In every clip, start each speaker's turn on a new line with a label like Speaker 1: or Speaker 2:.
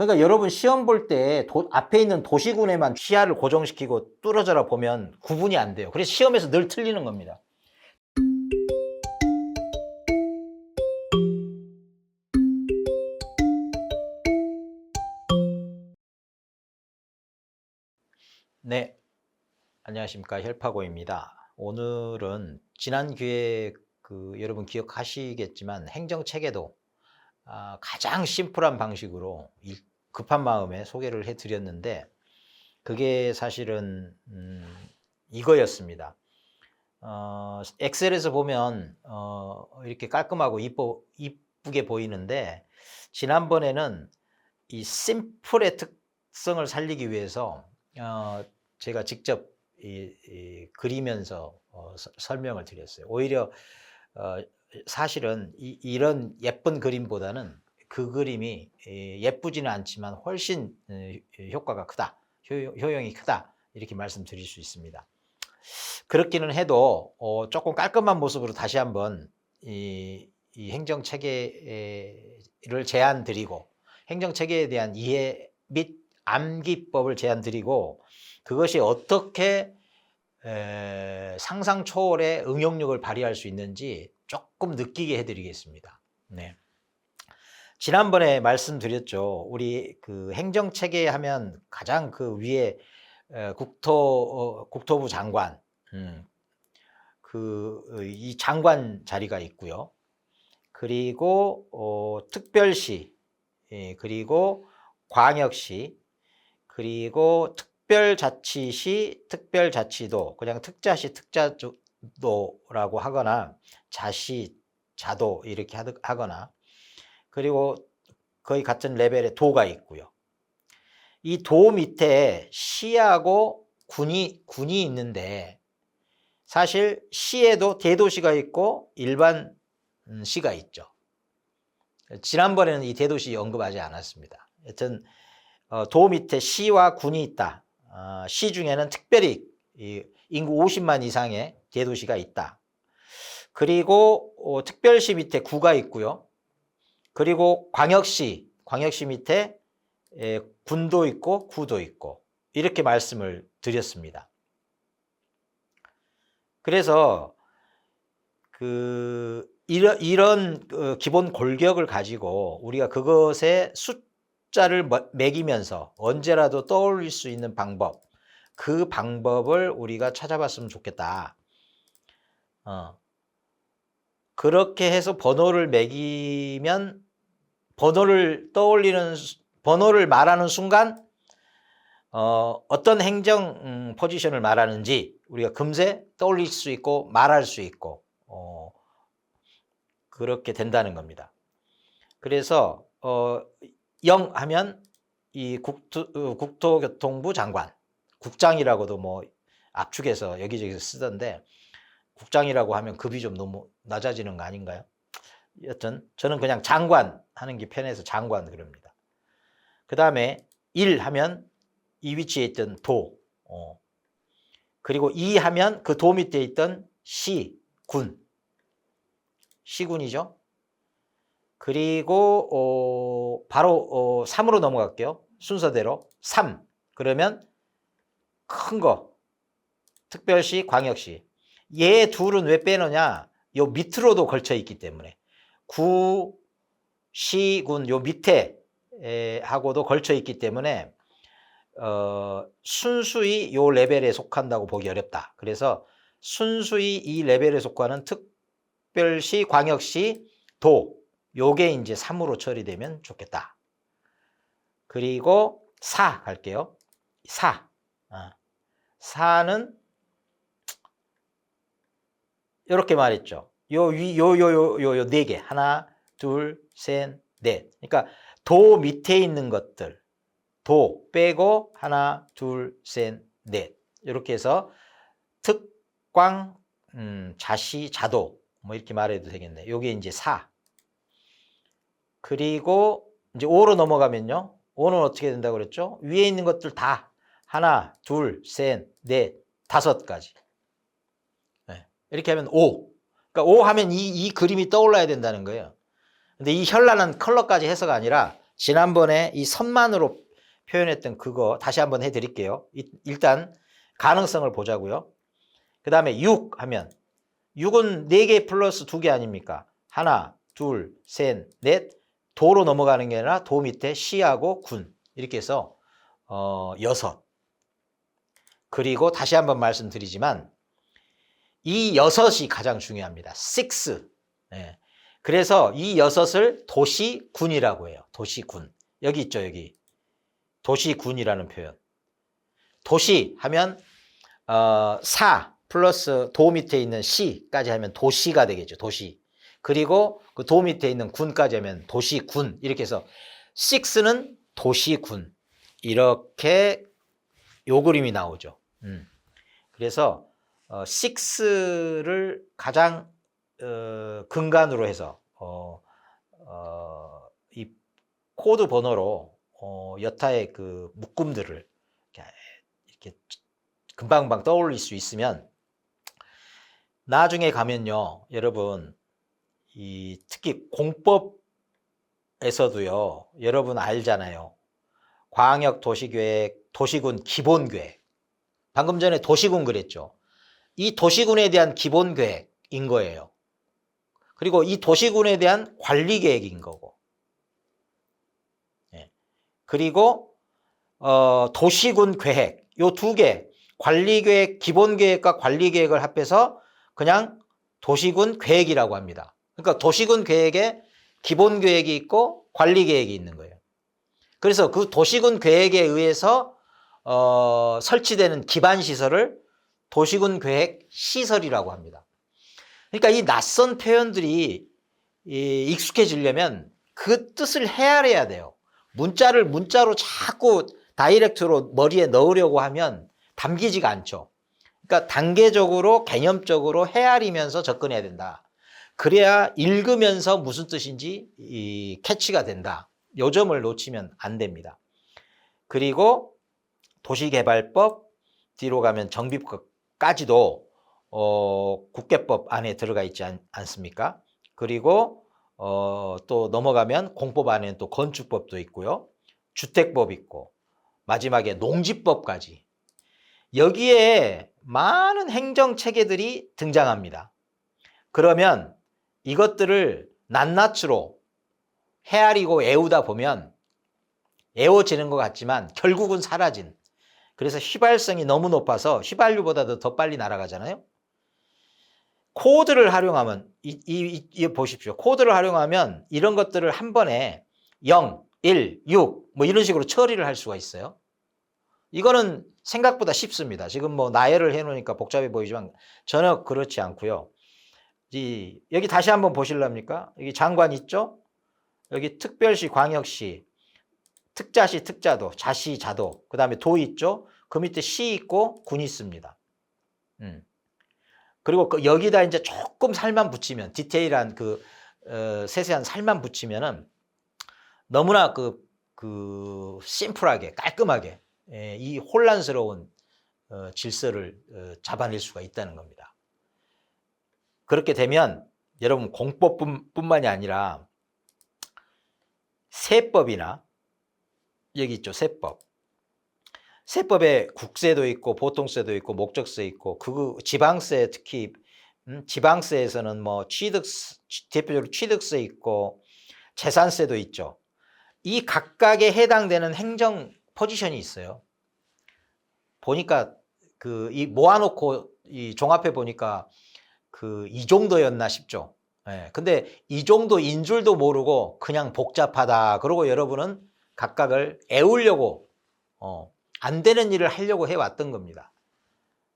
Speaker 1: 그러니까 여러분 시험 볼 때 앞에 있는 도시군에만 시야를 고정시키고 뚫어져라 보면 구분이 안 돼요. 그래서 시험에서 늘 틀리는 겁니다. 네, 안녕하십니까 헬파고입니다. 오늘은 지난 기회에 그 여러분 기억하시겠지만 행정체계도 아, 가장 심플한 방식으로 일- 급한 마음에 소개를 해드렸는데 그게 사실은 음, 이거였습니다. 어, 엑셀에서 보면 어, 이렇게 깔끔하고 이뻐, 이쁘게 보이는데 지난번에는 이 심플의 특성을 살리기 위해서 어, 제가 직접 이, 이 그리면서 어, 서- 설명을 드렸어요. 오히려 어, 사실은 이, 런 예쁜 그림보다는 그 그림이 예, 예쁘지는 않지만 훨씬 에, 효과가 크다, 효, 효용이 크다 이렇게 말씀드릴 수 있습니다. 그렇기는 해도 어, 조금 깔끔한 모습으로 다시 한번 이, 이 행정 체계를 제안 드리고 행정 체계에 대한 이해 및 암기법을 제안 드리고 그것이 어떻게 에, 상상 초월의 응용력을 발휘할 수 있는지 조금 느끼게 해드리겠습니다. 네. 지난번에 말씀드렸죠. 우리 그 행정 체계 하면 가장 그 위에 에, 국토 어, 국토부 장관, 음, 그이 장관 자리가 있고요. 그리고 어, 특별시, 예, 그리고 광역시, 그리고 특별자치시, 특별자치도, 그냥 특자시, 특자도라고 하거나 자시, 자도 이렇게 하거나 그리고 거의 같은 레벨의 도가 있고요. 이 도 밑에 시하고 군이 군이 있는데 사실 시에도 대도시가 있고 일반 음, 시가 있죠. 지난번에는 이 대도시 언급하지 않았습니다. 여튼 어, 도 밑에 시와 군이 있다. 어, 시 중에는 특별히 이 인구 50만 이상의 대도시가 있다. 그리고 어, 특별시 밑에 구가 있고요. 그리고 광역시, 광역시 밑에 에, 군도 있고 구도 있고 이렇게 말씀을 드렸습니다. 그래서 그 이런 이런 그 기본 골격을 가지고 우리가 그것에 숫자를 뭐- 매기면서 언제라도 떠올릴 수 있는 방법 그 방법을 우리가 찾아봤으면 좋겠다. 어. 그렇게 해서 번호를 매기면 번호를 떠올리는 수- 번호를 말하는 순간 어, 어떤 행정 음, 포지션을 말하는지 우리가 금세 떠올릴 수 있고 말할 수 있고 어, 그렇게 된다는 겁니다. 그래서 어, 0 하면 이 국토, 어, 국토교통부 장관, 국장이라고도 뭐 압축해서 여기저기서 쓰던데 국장이라고 하면 급이 좀 너무 낮아지는 거 아닌가요? 여튼 저는 그냥 장관 하는 게 편해서 장관 그럽니다. 그 다음에 1 하면 이 위치에 있던 도, 어. 그리고 2 하면 그 도 밑에 있던 시, 군, 시군이죠. 그리고 어, 바로 어, 3으로 넘어갈게요. 순서대로 3 그러면 큰 거 특별시, 광역시 얘 둘은 왜 빼느냐? 요 밑으로도 걸쳐 있기 때문에 구, 시, 군 요 밑에 에, 하고도 걸쳐 있기 때문에 어, 순수히 요 레벨에 속한다고 보기 어렵다. 그래서 순수히 이 레벨에 속하는 특별시, 광역시, 도 요게 이제 3으로 처리되면 좋겠다. 그리고 4 갈게요. 4. 어. 4는 이렇게 말했죠. 요 위, 요, 요, 요, 네 개. 하나, 둘, 셋, 넷. 그러니까 도 밑에 있는 것들. 도 빼고 하나, 둘, 셋, 넷. 이렇게 해서 특광, 음, 자시, 자도. 뭐 이렇게 말해도 되겠네. 요게 이제 4. 그리고 이제 5로 넘어가면요. 5는 어떻게 된다고 그랬죠? 위에 있는 것들 다. 하나, 둘, 셋, 넷, 다섯 가지. 네. 이렇게 하면 5. 그러니까 5 하면 이, 이 그림이 떠올라야 된다는 거예요. 근데 이 현란한 컬러까지 해서가 아니라 지난번에 이 선만으로 표현했던 그거 다시 한번 해드릴게요. 이- 일단 가능성을 보자고요. 그 다음에 6 하면 6은 4개 플러스 2개 아닙니까? 하나, 둘, 셋, 넷 도로 넘어가는 게 아니라 도 밑에 시하고 군 이렇게 해서 어, 여섯 그리고 다시 한번 말씀드리지만 이 여섯이 가장 중요합니다. six. 예. 그래서 이 여섯을 도시군이라고 해요. 도시군. 여기 있죠, 여기. 도시군이라는 표현. 도시 하면 어, 사 플러스 도 밑에 있는 시까지 하면 도시가 되겠죠. 도시. 그리고 그 도 밑에 있는 군까지 하면 도시군. 이렇게 해서 six는 도시군. 이렇게 요 그림이 나오죠. 음. 그래서 어, six를 가장 어, 근간으로 해서 어, 어, 이 코드 번호로 어, 여타의 그 묶음들을 이렇게 금방금방 떠올릴 수 있으면 나중에 가면요, 여러분 이 특히 공법에서도요, 여러분 알잖아요. 광역 도시계획, 도시군 기본계획. 방금 전에 도시군 그랬죠. 이 도시군에 대한 기본 계획인 거예요. 그리고 이 도시군에 대한 관리 계획인 거고. 예. 그리고 어, 도시군 계획 요 두 개, 관리 계획, 기본 계획과 관리 계획을 합해서 그냥 도시군 계획이라고 합니다. 그러니까 도시군 계획에 기본 계획이 있고 관리 계획이 있는 거예요. 그래서 그 도시군 계획에 의해서 어, 설치되는 기반 시설을 도시군 계획 시설이라고 합니다. 그러니까 이 낯선 표현들이 이 익숙해지려면 그 뜻을 헤아려야 돼요. 문자를 문자로 자꾸 다이렉트로 머리에 넣으려고 하면 담기지가 않죠. 그러니까 단계적으로 개념적으로 헤아리면서 접근해야 된다. 그래야 읽으면서 무슨 뜻인지 이 캐치가 된다. 요 점을 놓치면 안 됩니다. 그리고 도시개발법 뒤로 가면 정비법 까지도 어, 국계법 안에 들어가 있지 않, 않습니까? 그리고 어, 또 넘어가면 공법 안에는 또 건축법도 있고요. 주택법 있고 마지막에 농지법까지 여기에 많은 행정 체계들이 등장합니다. 그러면 이것들을 낱낱으로 헤아리고 애우다 보면 애워지는 것 같지만 결국은 사라진 그래서 휘발성이 너무 높아서 휘발유보다도 더 빨리 날아가잖아요. 코드를 활용하면 이, 이, 이 보십시오. 코드를 활용하면 이런 것들을 한 번에 0, 1, 6 뭐 이런 식으로 처리를 할 수가 있어요. 이거는 생각보다 쉽습니다. 지금 뭐 나열을 해 놓으니까 복잡해 보이지만 전혀 그렇지 않고요. 이, 여기 다시 한번 보실랍니까? 여기 장관 있죠? 여기 특별시, 광역시, 특자시, 특자도, 자시, 자도, 그 다음에 도 있죠? 그 밑에 시 있고 군 있습니다. 음. 그리고 그 여기다 이제 조금 살만 붙이면, 디테일한 그, 어, 세세한 살만 붙이면은 너무나 그, 그, 심플하게, 깔끔하게, 예, 이 혼란스러운 어, 질서를 어, 잡아낼 수가 있다는 겁니다. 그렇게 되면 여러분 공법뿐만이 아니라 세법이나 여기 있죠 세법 세법에 국세도 있고 보통세도 있고 목적세 있고 그 지방세 특히 음, 지방세에서는 뭐 취득 대표적으로 취득세 있고 재산세도 있죠 이 각각에 해당되는 행정 포지션이 있어요 보니까 그 이 모아놓고 이 종합해 보니까 그 이 정도였나 싶죠. 예. 근데 이 정도인 줄도 모르고 그냥 복잡하다. 그러고 여러분은 각각을 애우려고 어, 안 되는 일을 하려고 해왔던 겁니다.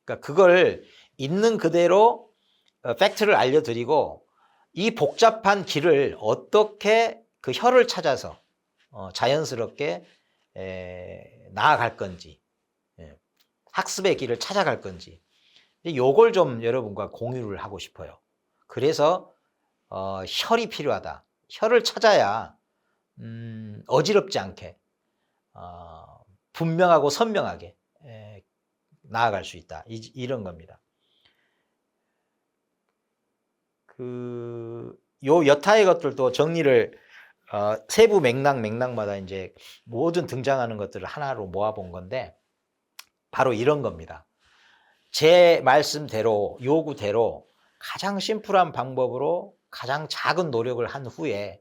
Speaker 1: 그러니까 그걸 있는 그대로 어, 팩트를 알려드리고 이 복잡한 길을 어떻게 그 혀를 찾아서 어, 자연스럽게 에, 나아갈 건지 예. 학습의 길을 찾아갈 건지 요걸 좀 여러분과 공유를 하고 싶어요. 그래서 어, 혈이 필요하다. 혈을 찾아야 음, 어지럽지 않게 어, 분명하고 선명하게 에, 나아갈 수 있다. 이, 이런 겁니다. 그 요 여타의 것들도 정리를 어, 세부 맥락 맥락마다 이제 모든 등장하는 것들을 하나로 모아본 건데 바로 이런 겁니다. 제 말씀대로 요구대로 가장 심플한 방법으로 가장 작은 노력을 한 후에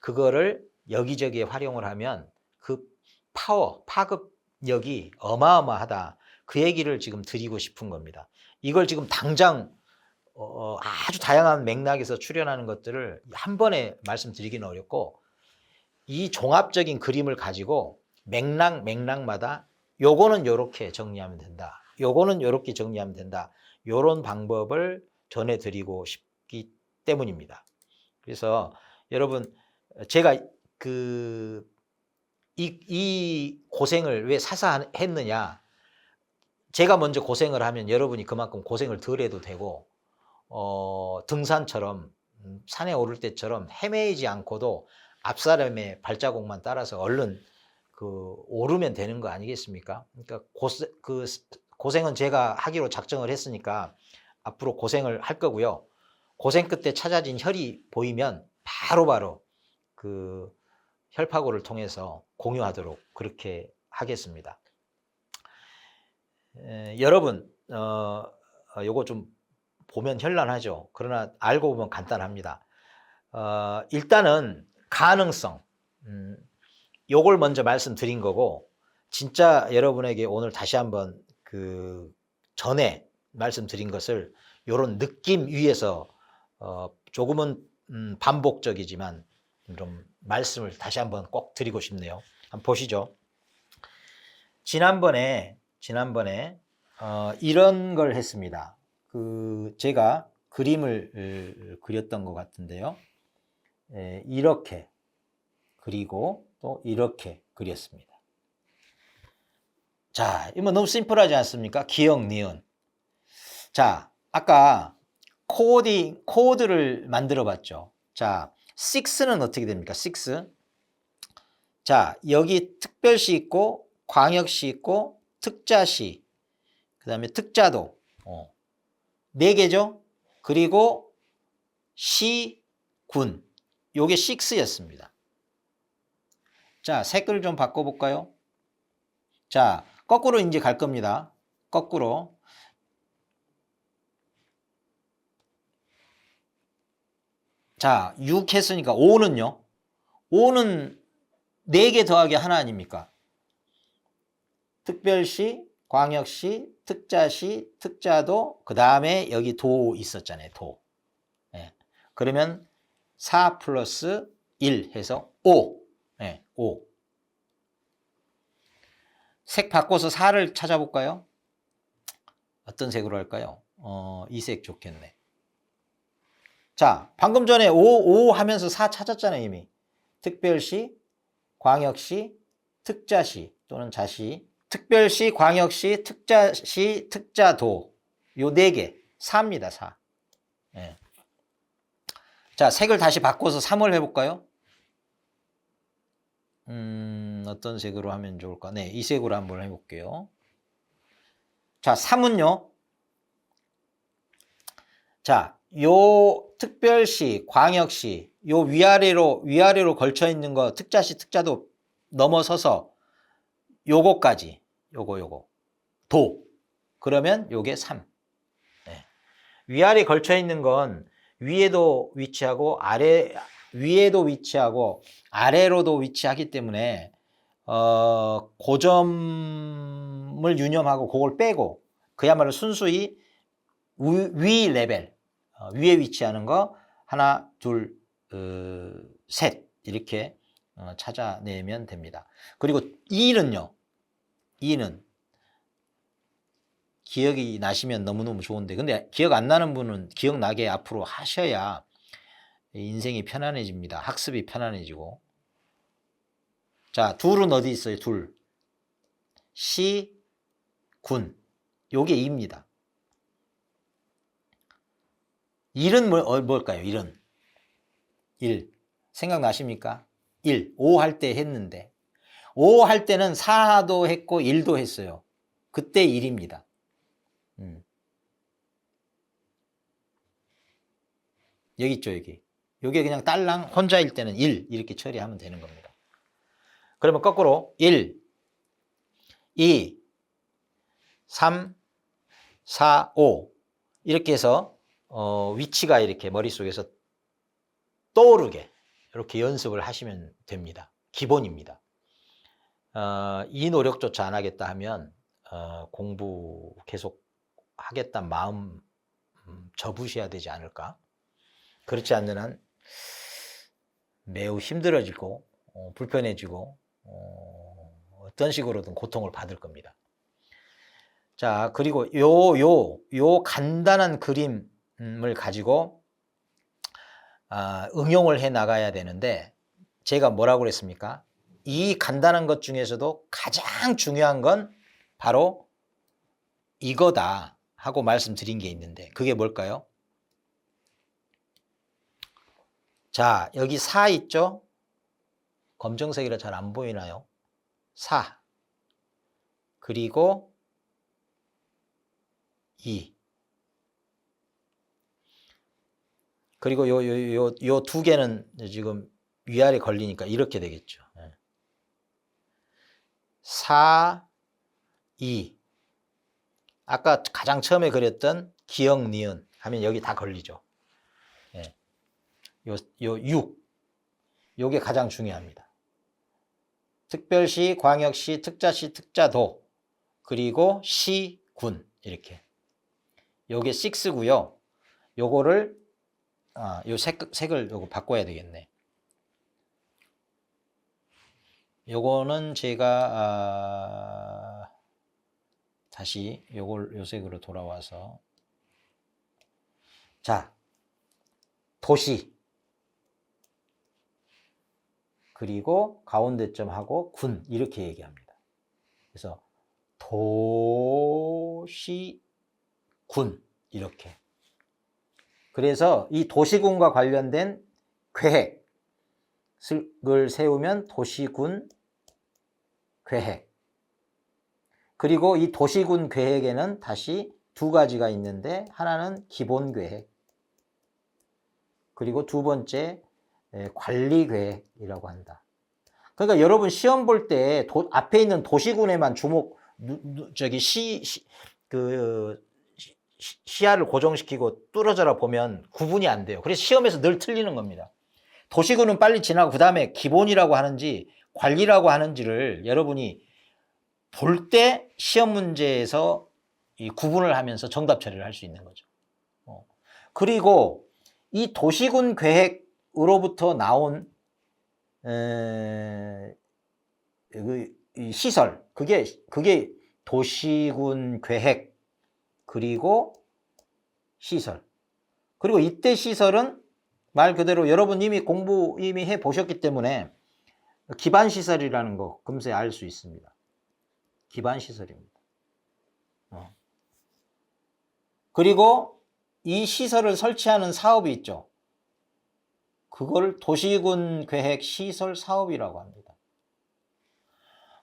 Speaker 1: 그거를 여기저기에 활용을 하면 그 파워, 파급력이 어마어마하다. 그 얘기를 지금 드리고 싶은 겁니다. 이걸 지금 당장 어, 아주 다양한 맥락에서 출현하는 것들을 한 번에 말씀드리기는 어렵고 이 종합적인 그림을 가지고 맥락 맥락마다 요거는 요렇게 정리하면 된다. 요거는 요렇게 정리하면 된다. 요런 방법을 전해 드리고 싶기 때문입니다. 그래서 여러분 제가 그 이, 이 고생을 왜 사사 했느냐? 제가 먼저 고생을 하면 여러분이 그만큼 고생을 덜 해도 되고, 어, 등산처럼, 음, 산에 오를 때처럼 헤매이지 않고도 앞사람의 발자국만 따라서 얼른 그 오르면 되는 거 아니겠습니까? 그러니까 고세, 그 고생은 제가 하기로 작정을 했으니까 앞으로 고생을 할 거고요. 고생 끝에 찾아진 혈이 보이면 바로바로 그 혈파고를 통해서 공유하도록 그렇게 하겠습니다. 에, 여러분, 어, 어, 요거 좀 보면 현란하죠. 그러나 알고 보면 간단합니다. 어, 일단은 가능성, 음, 요걸 먼저 말씀드린 거고, 진짜 여러분에게 오늘 다시 한번 그 전에 말씀드린 것을 요런 느낌 위에서 어, 조금은 음, 반복적이지만 좀 말씀을 다시 한번 꼭 드리고 싶네요. 한번 보시죠. 지난번에 지난번에 어, 이런 걸 했습니다. 그 제가 그림을 그렸던 것 같은데요. 에, 이렇게 그리고 또 이렇게 그렸습니다. 자, 이거 너무 심플하지 않습니까? 기억, 니은. 자, 아까 코딩, 코드를 만들어 봤죠. 자, 6는 어떻게 됩니까? 6. 자, 여기 특별시 있고, 광역시 있고, 특자시, 그 다음에 특자도, 어. 네 개죠? 그리고 시, 군. 요게 6였습니다. 자, 색을 좀 바꿔볼까요? 자, 거꾸로 이제 갈 겁니다. 거꾸로. 자, 6 했으니까 5는요? 5는 4개 더하기 하나 아닙니까? 특별시, 광역시, 특자시, 특자도, 그 다음에 여기 도 있었잖아요. 도. 예. 그러면 4 플러스 1 해서 5. 예, 5. 색 바꿔서 4를 찾아볼까요? 어떤 색으로 할까요? 어, 이 색 좋겠네. 자, 방금 전에 5, 5 하면서 4 찾았잖아요, 이미. 특별시, 광역시, 특자시 또는 자시, 특별시, 광역시, 특자시, 특자도 요 네 개, 4입니다, 4. 예. 자, 색을 다시 바꿔서 3을 해볼까요? 음, 어떤 색으로 하면 좋을까? 네, 이 색으로 한번 해볼게요. 자, 3은요. 자, 요 특별시, 광역시, 요 위아래로, 위아래로 걸쳐 있는 거, 특자시, 특자도 넘어서서 요거까지, 요거, 요거. 도. 그러면 요게 3. 네. 위아래 걸쳐 있는 건 위에도 위치하고 아래, 위에도 위치하고 아래로도 위치하기 때문에 어, 고점을 유념하고 그걸 빼고 그야말로 순수히 위, 위 레벨 어, 위에 위치하는 거 하나 둘 어, 셋 이렇게 어, 찾아내면 됩니다. 그리고 2는요. 2는 기억이 나시면 너무너무 좋은데 근데 기억 안 나는 분은 기억나게 앞으로 하셔야 인생이 편안해집니다. 학습이 편안해지고. 자, 둘은 어디 있어요? 둘. 시, 군. 요게 2입니다. 1은 뭘, 어, 뭘까요? 1은. 1. 생각나십니까? 1. 5 할 때 했는데. 5 할 때는 4도 했고 1도 했어요. 그때 1입니다. 음. 여기 있죠, 여기. 요게 그냥 딸랑 혼자일 때는 1 이렇게 처리하면 되는 겁니다. 그러면 거꾸로 1, 2, 3, 4, 5 이렇게 해서 어, 위치가 이렇게 머릿속에서 떠오르게 이렇게 연습을 하시면 됩니다. 기본입니다. 어, 이 노력조차 안 하겠다 하면 어, 공부 계속 하겠다는 마음 음, 접으셔야 되지 않을까? 그렇지 않는 한 매우 힘들어지고 어, 불편해지고 어, 어떤 식으로든 고통을 받을 겁니다. 자, 그리고 요, 요, 요 간단한 그림 을 가지고 아, 응용을 해 나가야 되는데 제가 뭐라고 그랬습니까? 이 간단한 것 중에서도 가장 중요한 건 바로 이거다 하고 말씀드린 게 있는데 그게 뭘까요? 자, 여기 4 있죠? 검정색이라 잘 안 보이나요? 4. 그리고 2. 그리고 요, 요, 요, 요 두 개는 지금 위아래 걸리니까 이렇게 되겠죠. 예. 4, 2. 아까 가장 처음에 그렸던 기억, 니은 하면 여기 다 걸리죠. 예. 요, 요 6. 요게 가장 중요합니다. 특별시, 광역시, 특자시, 특자도, 그리고 시, 군, 이렇게. 요게 6고요. 요거를, 아, 요 색, 색을 요거 바꿔야 되겠네. 요거는 제가, 아, 다시 요걸 요 색으로 돌아와서. 자, 도시. 그리고 가운데점하고 군 이렇게 얘기합니다. 그래서 도시 군 이렇게. 그래서 이 도시군과 관련된 계획을 세우면 도시군 계획. 그리고 이 도시군 계획에는 다시 두 가지가 있는데 하나는 기본 계획. 그리고 두 번째 예, 관리 계획이라고 한다. 그러니까 여러분 시험 볼 때 앞에 있는 도시군에만 주목 저기 시, 시, 그 시, 시야를 고정시키고 뚫어져라 보면 구분이 안 돼요. 그래서 시험에서 늘 틀리는 겁니다. 도시군은 빨리 지나고 그 다음에 기본이라고 하는지 관리라고 하는지를 여러분이 볼 때 시험 문제에서 이 구분을 하면서 정답 처리를 할 수 있는 거죠. 어. 그리고 이 도시군 계획으로부터 나온 에, 그, 이 시설 그게 그게 도시군 계획 그리고 시설 그리고 이때 시설은 말 그대로 여러분 이미 공부 이미 해 보셨기 때문에 기반 시설이라는 거 금세 알 수 있습니다. 기반 시설입니다. 어. 그리고 이 시설을 설치하는 사업이 있죠. 그걸 도시군 계획 시설 사업이라고 합니다.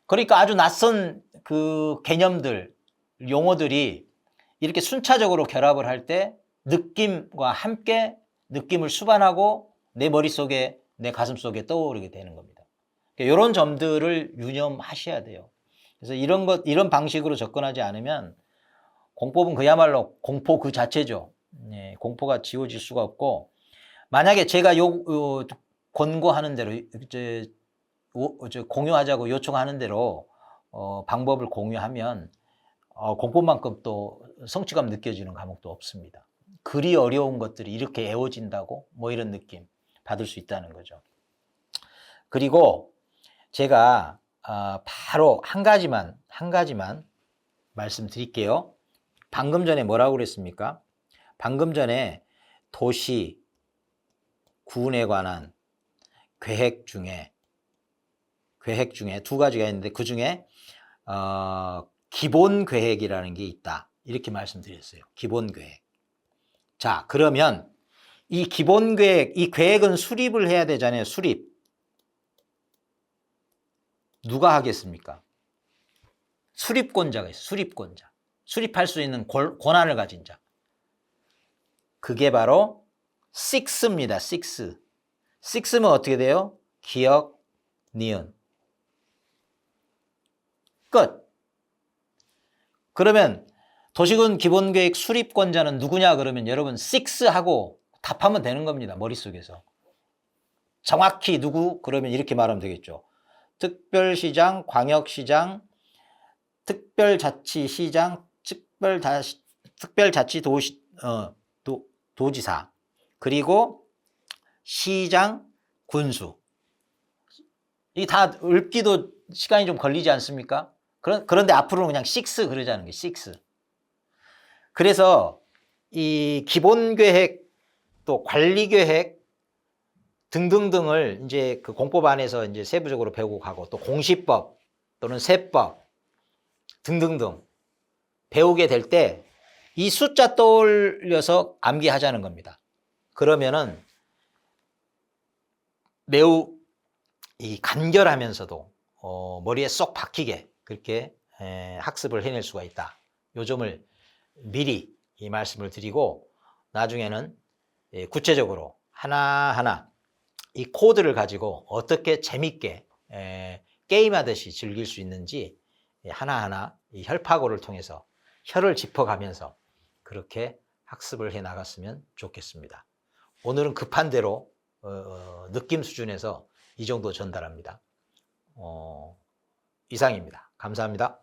Speaker 1: 그러니까 아주 낯선 그 개념들, 용어들이 이렇게 순차적으로 결합을 할 때 느낌과 함께 느낌을 수반하고 내 머릿속에 내 가슴 속에 떠오르게 되는 겁니다. 그러니까 이런 점들을 유념하셔야 돼요. 그래서 이런 것, 이런 방식으로 접근하지 않으면 공법은 그야말로 공포 그 자체죠. 네, 공포가 지워질 수가 없고 만약에 제가 요, 요 권고하는 대로 이제 공유하자고 요청하는 대로 어, 방법을 공유하면 어, 공포만큼 또 성취감 느껴지는 과목도 없습니다. 그리 어려운 것들이 이렇게 애워진다고 뭐 이런 느낌 받을 수 있다는 거죠. 그리고 제가 아, 바로 한 가지만 한 가지만 말씀드릴게요. 방금 전에 뭐라고 그랬습니까? 방금 전에 도시 군에 관한 계획 중에 계획 중에 두 가지가 있는데 그 중에 어, 기본 계획이라는 게 있다 이렇게 말씀드렸어요. 기본 계획. 자 그러면 이 기본 계획, 이 계획은 수립을 해야 되잖아요. 수립. 누가 하겠습니까? 수립권자가 있어요. 수립권자. 수립할 수 있는 권한을 가진 자. 그게 바로 6입니다. 6. six면 어떻게 돼요? 기억, 니은. 끝. 그러면 도시군 기본계획 수립권자는 누구냐 그러면 여러분 six 하고 답하면 되는 겁니다. 머릿속에서. 정확히 누구? 그러면 이렇게 말하면 되겠죠. 특별시장, 광역시장, 특별자치시장, 특별자, 특별자치도시, 어, 도, 도지사, 그리고 시장, 군수. 이 다 읊기도 시간이 좀 걸리지 않습니까? 그런, 그런데 앞으로는 그냥 six 그러자는 게 six. 그래서 이 기본 계획 또 관리 계획 등등등을 이제 그 공법 안에서 이제 세부적으로 배우고 가고 또 공시법 또는 세법 등등등 배우게 될 때 이 숫자 떠올려서 암기하자는 겁니다. 그러면은 매우 이 간결하면서도 어, 머리에 쏙 박히게 그렇게 에, 학습을 해낼 수가 있다. 요 점을 미리 이 말씀을 드리고 나중에는 예, 구체적으로 하나하나 이 코드를 가지고 어떻게 재밌게 에, 게임하듯이 즐길 수 있는지 예, 하나하나 이 혈파고를 통해서 혀를 짚어가면서 그렇게 학습을 해 나갔으면 좋겠습니다. 오늘은 급한 대로 어, 어, 느낌 수준에서 이 정도 전달합니다. 어, 이상입니다. 감사합니다.